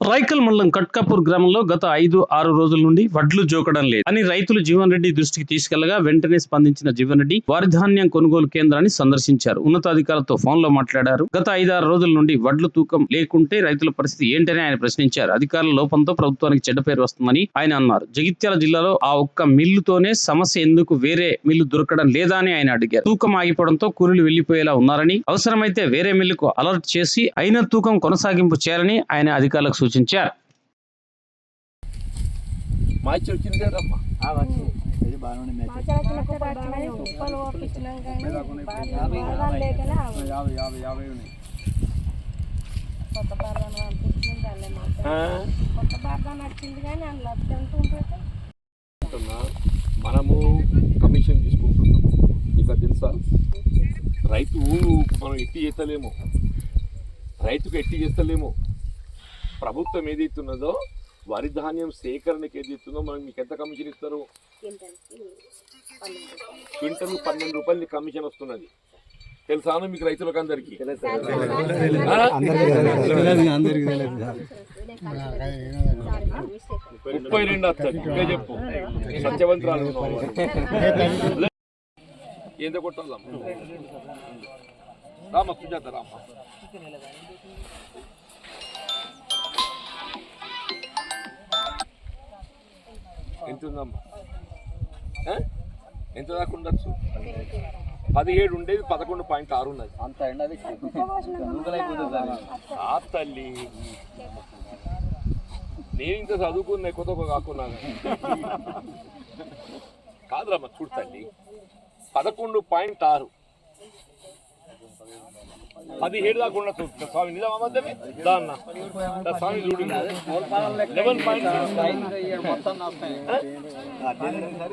రైకల్ మండలం కట్కాపూర్ గ్రామంలో గత ఐదు ఆరు రోజుల నుండి వడ్లు జోకడం లేదు. అని రైతులు జీవన్ రెడ్డి దృష్టికి తీసుకెళ్ళగా వెంటనే స్పందించిన జీవన్ రెడ్డి వారి ధాన్యం కొనుగోలు కేంద్రాన్ని సందర్శించారు. ఉన్నతాధికారులతో ఫోన్లో మాట్లాడారు. గత ఐదారు రోజుల నుండి వడ్లు తూకం లేకుంటే రైతుల పరిస్థితి ఏంటని ఆయన ప్రశ్నించారు. అధికారుల లోపంతో ప్రభుత్వానికి చెడ్డ పేరు వస్తుందని ఆయన అన్నారు. జగిత్యాల జిల్లాలో ఆ ఒక్క మిల్లుతోనే సమస్య ఎందుకు వేరే మిల్లు దొరకడం లేదా అని ఆయన అడిగారు. తూకం ఆగిపోవడంతో కూలీలు వెళ్ళిపోయేలా ఉన్నారని అవసరమైతే వేరే మిల్లుకు అలర్ట్ చేసి అయిన తూకం కొనసాగింపు చేయాలని ఆయన అధికారులకు సూచించారు. మనము కమిషన్ తీసుకుంటున్నాం. అది తెలుసా? రైతు మనం ఎట్టి చేస్తలేము. రైతుకు ఎట్టి చేస్తలేము. ప్రభుత్వం ఏదైతున్నదో వరి ధాన్యం సేకరణకి ఏదైతుందో మనం మీకు ఎంత కమిషన్ ఇస్తారు? క్వింటల్ పన్నెండు రూపాయలు కమిషన్ వస్తున్నది. తెలుసాను మీకు రైతులకు అందరికీ అందరికి ముప్పై రెండు వస్తుంది ఇంకా చెప్పు. సత్యవంతరాలు ఉన్నావు. ఎంత కొట్టాలమ్మా. రామ సుజాత రామా. ఎంత ఉందమ్మా? ఎంత దాకా ఉండొచ్చు? పదిహేడు ఉండేది పదకొండు పాయింట్ ఆరు ఉన్నది. అంత ఆ తల్లి. నేను ఇంత చదువుకున్న కొత్త కాకున్నా కాదురమ్మ చూడు తల్లి. పదకొండు పాయింట్ ఆరు. పదిహేడు దాకా ఉన్న స్వామి నిజామా మధ్యమే? దాన్న. స్వామి చూడు లెవెన్ పాయింట్ మొత్తం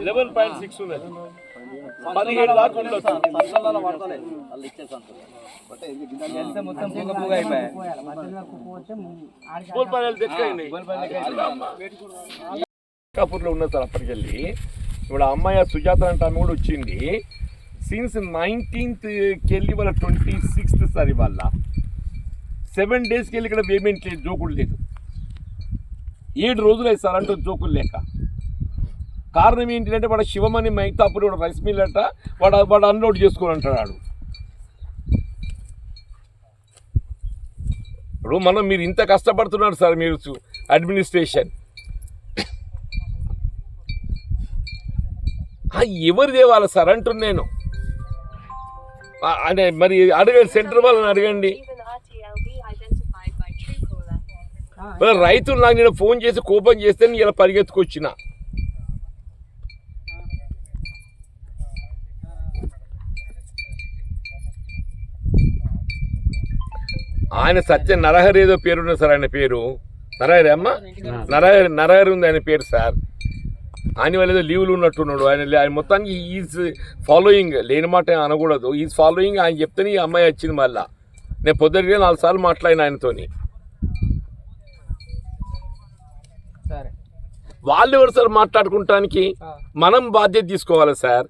లెవెన్ పాయింట్ సిక్స్ ఉన్నది పదిహేడు దాకా ఉండొచ్చు. పర్సనల్ పడతలేదు వాళ్ళు ఇచ్చేసాను మొత్తం పూగ ఉన్న సార్ అప్పటికెళ్ళి ఇప్పుడు అమ్మాయి సుజాత అంటే ఆమె కూడా వచ్చింది. సిన్స్ నైన్టీన్త్కి వెళ్ళి వాళ్ళ ట్వంటీ సిక్స్త్ సార్ ఇవాళ సెవెన్ డేస్కి వెళ్ళి ఇక్కడ పేమెంట్ లేదు జోకుడు లేదు. ఏడు రోజులు అయ్యి సార్ అంటూ జోకులు లేక. కారణం ఏంటంటే వాడు శివమణి మైతాపురి వాడు రైస్ మిల్ అట వాడు వాడు అన్లోడ్ చేసుకుని అంటాడు ఇప్పుడు మనం మీరు ఇంత కష్టపడుతున్నారు సార్ మీరు అడ్మినిస్ట్రేషన్ ఆ, ఎవరు సార్ అంటున్నాను నేను. అంటే మరి అడగండి సెంటర్ వాళ్ళని అడగండి. రైతులు నాకు నేను ఫోన్ చేసి కోపం చేస్తే నేను ఇలా పరిగెత్తుకొచ్చిన. ఆయన సత్య నరహరి ఏదో పేరు ఉన్నది సార్ ఆయన పేరు. నరహరి అమ్మ? నరహరి నరహరి ఉంది ఆయన పేరు సార్. ఆయన వాళ్ళు ఏదో లీవ్లు ఉన్నట్టున్నాడు. ఆయన ఆయన మొత్తానికి ఈజ్ ఫాలోయింగ్ లేని మాట అనకూడదు. ఈజ్ ఫాలోయింగ్ ఆయన చెప్తేనే ఈ అమ్మాయి వచ్చింది మళ్ళా. నేను పొద్దుటిగా నాలుగు సార్లు మాట్లాడిన ఆయనతోని. సరే. వాళ్ళు ఎవరు సార్ మాట్లాడుకుంటానికి? మనం బాధ్యత తీసుకోవాలి సార్?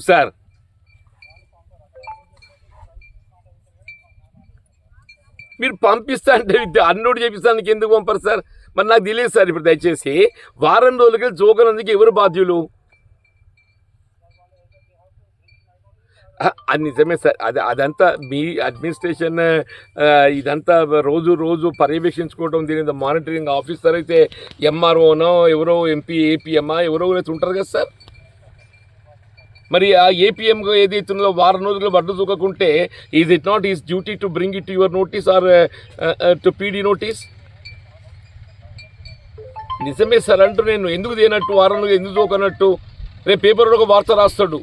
సార్ మీరు పంపిస్తా అంటే అన్నోడు చేపిస్తానికి ఎందుకు పంపరు సార్? మరి నాకు తెలియదు సార్ ఇప్పుడు దయచేసి. వారం రోజులకి జోకనందుకు ఎవరు బాధ్యులు? అది నిజమే సార్. అది అదంతా మీ అడ్మినిస్ట్రేషన్ ఇదంతా రోజు రోజు పర్యవేక్షించుకోవడం దీని మానిటరింగ్ ఆఫీసర్ అయితే ఎంఆర్ఓనో ఎవరో ఎంపీ ఏపీఎంఆ ఎవరో అయితే ఉంటారు కదా సార్? మరి ఆ ఏపీఎం ఏదైతే వారం రోజులు వడ్డు చూకకుంటే is it not his duty to bring it your notice or to PD notice నిజమే సార్ అంటూ నేను ఎందుకు తేనట్టు వారం రోజులు ఎందుకు చూకనట్టు రేపు పేపర్లో ఒక వార్త రాస్తాడు.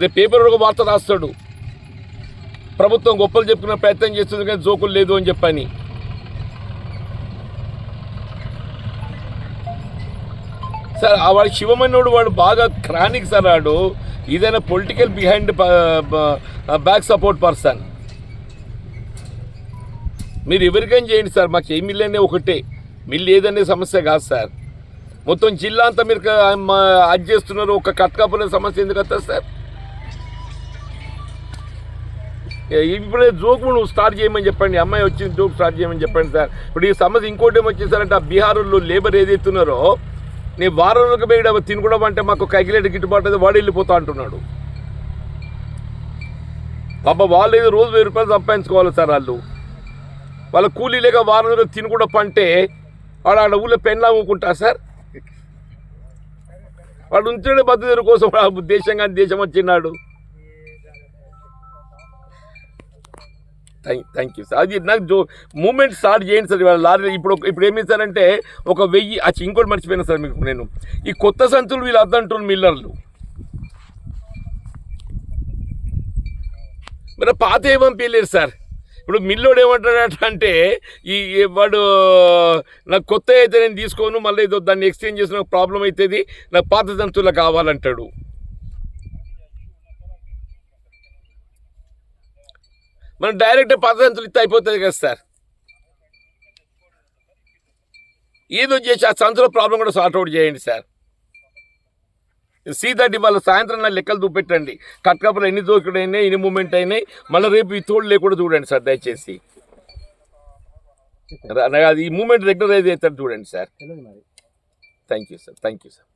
రేపు పేపర్ ఒక వార్త రాస్తాడు. ప్రభుత్వం గొప్పలు చెప్పుకున్న ప్రయత్నం చేస్తుంది కానీ జోకులు లేదు అని చెప్పని. సార్ వాడు శివమన్నుడు వాడు బాగా క్రానిక్ సార్ వాడు ఇదైనా political behind back support person. మీరు ఎవరికైనా చేయండి సార్ మాకు ఏ మిల్ అనే ఒకటే. మిల్లు ఏదనే సమస్య కాదు సార్. మొత్తం జిల్లా అంతా మీరు అది చేస్తున్నారు ఒక కట్కాపురం సమస్య ఎందుకు వస్తుంది సార్? ఇప్పుడే జోక్ నువ్వు స్టార్ట్ చేయమని చెప్పండి. అమ్మాయి వచ్చింది జోక్ స్టార్ట్ చేయమని చెప్పండి సార్. ఇప్పుడు ఈ సమస్య ఇంకోటి ఏమొచ్చింది సార్ అంటే బీహార్లో లేబర్ ఏదైతున్నారో నేను వారం రోజులకు పోయి తినకూడదు అంటే మాకు కైకిలేట్ గిట్టుబాటు అయితే వాడు వెళ్ళిపోతా అంటున్నాడు. పాప వాళ్ళు ఏదో రోజు వెయ్యి రూపాయలు సంపాదించుకోవాలి సార్ వాళ్ళు. వాళ్ళ కూలీ లేక వారం రోజులు తినకూడదు అంటే వాడు ఆడ ఊళ్ళో పెన్లా అమ్ముకుంటా సార్? వాడు ఉంచడే బతుకు కోసం దేశంగా దేశం దేశం వచ్చినాడు. థ్యాంక్ థ్యాంక్ యూ సార్ అది నాకు జో మూమెంట్ స్టార్ట్ చేయండి సార్ ఇవాళ లారీ ఇప్పుడు ఇప్పుడు ఏమి సారంటే ఒక వెయ్యి అచ్చి ఇంకోటి మర్చిపోయినా సార్ మీకు నేను. ఈ కొత్త సంచులు వీళ్ళు అద్దంటున్న మిల్లర్లు. మరి పాత ఏం పంపించలేరు సార్. ఇప్పుడు మిల్లోడు ఏమంటాడట అంటే ఈ వాడు నాకు కొత్త అయితే నేను తీసుకోను మళ్ళీ దాన్ని ఎక్స్చేంజ్ చేసిన ప్రాబ్లం అవుతుంది నాకు పాత సంచులు కావాలంటాడు. మనం డైరెక్ట్ పాత సంచులు ఇస్తే అయిపోతుంది కదా సార్. ఏదో చేసి ఆ సంచుల ప్రాబ్లం కూడా సార్ట్ అవుట్ చేయండి సార్. సీదటి వాళ్ళ సాయంత్రం నా లెక్కలు చూపెట్టండి. కట్కపులు ఎన్ని దోకుడు అయినాయి ఎన్ని మూమెంట్ అయినాయి మళ్ళీ రేపు ఈ తోడు లేకుండా చూడండి సార్ దయచేసి. అది ఈ మూమెంట్ రెగ్యులరైజ్ అవుతాడు చూడండి sir. Thank you sir thank you sir